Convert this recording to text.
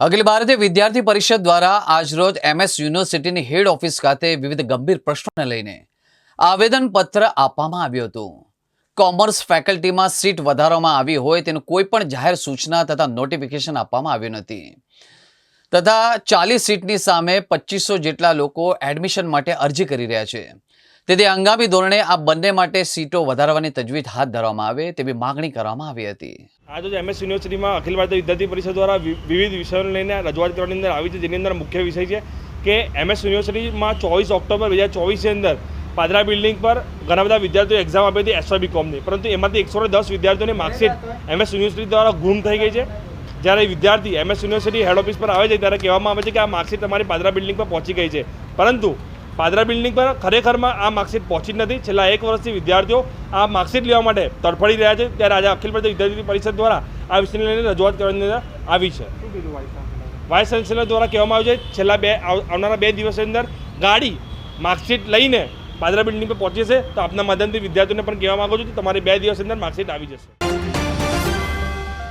અખિલ ભારતીય વિદ્યાર્થી પરિષદ દ્વારા આજરોજ એમએસ યુનિવર્સિટીની હેડ ઓફિસ ખાતે વિવિધ ગંભીર પ્રશ્નોને લઈને આવેદનપત્ર આપવામાં આવ્યું હતું. કોમર્સ ફેકલ્ટીમાં સીટ વધારવામાં આવી હોય તેનું કોઈ પણ જાહેર સૂચના તથા નોટિફિકેશન આપવામાં આવ્યું નથી. તથા ચાલીસ સીટની સામે પચીસો જેટલા લોકો એડમિશન માટે અરજી કરી રહ્યા છે. તેથી હંગામી ધોરણે આ બંને માટે સીટો વધારવાની તજવીજ હાથ ધરવામાં આવે તેવી માગણી કરવામાં આવી હતી. આજે એમએસ યુનિવર્સિટીમાં અખિલ ભારતીય વિદ્યાર્થી પરિષદ દ્વારા વિવિધ વિષયોને લઈને રજૂઆત કરવાની અંદર આવી છે, જેની અંદર મુખ્ય વિષય છે કે એમએસ યુનિવર્સિટીમાં ચોવીસ ઓક્ટોબર બે હજાર ચોવીસની અંદર પાદરા બિલ્ડિંગ પર ઘણા બધા વિદ્યાર્થીઓ એક્ઝામ આપી હતી એસવાય કોમની. પરંતુ એમાંથી એકસો દસ વિદ્યાર્થીઓની માર્કશીટ એમએસ યુનિવર્સિટી દ્વારા ગુમ થઈ ગઈ છે. જ્યારે વિદ્યાર્થી એમએસ યુનિવર્સિટી હેડ ઓફિસ પર આવે છે, ત્યારે કહેવામાં આવે છે કે આ માર્કશીટ તમારી પાદરા બિલ્ડિંગ પર પહોંચી ગઈ છે. પરંતુ પાદરા બિલ્ડિંગ પર ખરેખરમાં આ માર્કશીટ પહોંચી જ નથી. છેલ્લા એક વર્ષથી વિદ્યાર્થીઓ આ માર્કશીટ લેવા માટે તડફડી રહ્યા છે. ત્યારે આજે અખિલ ભારતીય વિદ્યાર્થી પરિષદ દ્વારા આ વિષયને લઈને રજૂઆત કરવાની આવી છે. Vice chancellor? દ્વારા કહેવામાં આવ્યું છે છેલ્લા બે આવનારા બે દિવસની અંદર ગાડી માર્કશીટ લઈને પાદરા બિલ્ડિંગ પર પહોંચી છે તો આપના માધ્યમથી વિદ્યાર્થીઓને પણ કહેવા માગું છું કે તમારી બે દિવસની અંદર માર્કશીટ આવી જશે.